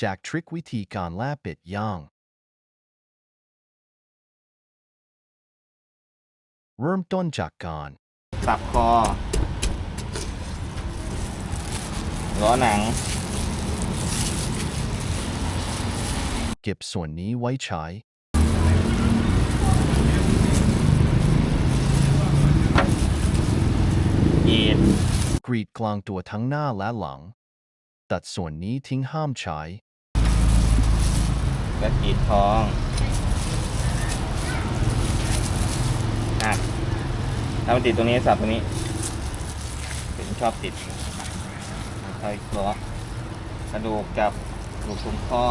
แจกทริควิธีการแลบเป็ดย่าง เริ่มต้นจากการสับคอล้อหนัง เก็บส่วนนี้ไว้ใช้ยีดกรีดกลางตัวทั้งหน้าและหลัง ตัดส่วนนี้ทิ้งห้ามใช้ กระกีดท้องหักถ้ามันติดตรงนี้สับตรงนี้เป็นชอบติดคอยๆล้อกระดูกกับกระดูกตรงข้อ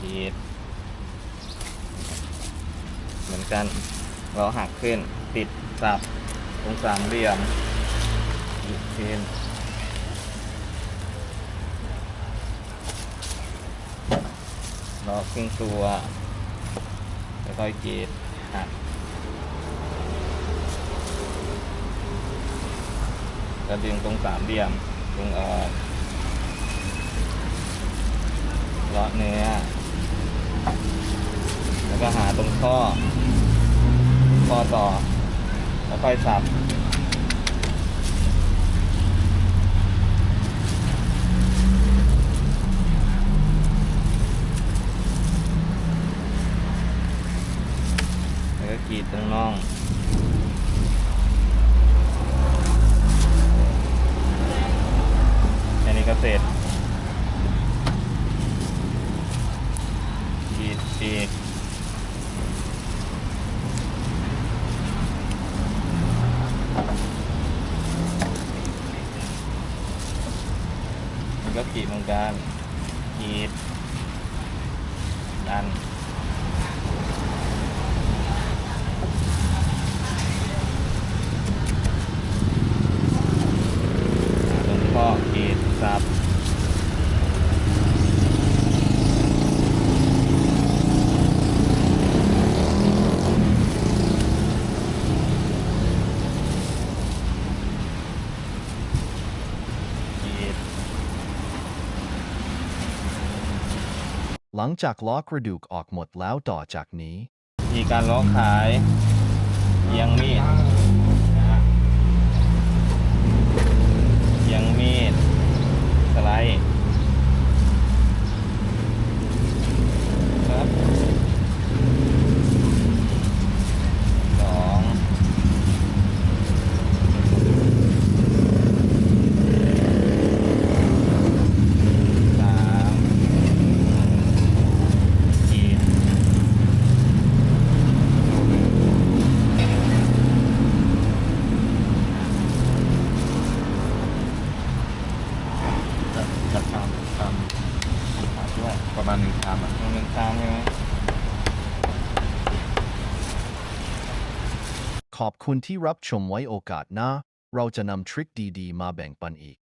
กีดเหมือนกัน เราหักขึ้น ติดสับตรงสามเหลี่ยมอีกขึ้น รอครึ่งตัวแล้วก็กรีดหักแล้วดึงตรงสามเหลี่ยมดึงออกเลาะเนื้อ แล้วก็หาตรงข้อ ข้อต่อ แล้วค่อยสับ กีดตรงน่องแค่นี้ก็เสร็จกีดปีกแล้วก็กีดเหมือนกันกีดดัน ตรงข้อกรีดสับกรีด หลังจากล้อกระดูกออกหมดแล้วต่อจากนี้ มีการล้อขายเอียงมีดเอียงมีด สไลด์ครับสองสามขีด จะจะทำทำด้วยประ มาณหนึ่งชามอะหนึ่งชามใช่ไหมขอบคุณที่รับชมไว้โอกาสหน้า เราจะนำทริคดีๆ มาแบ่งปันอีก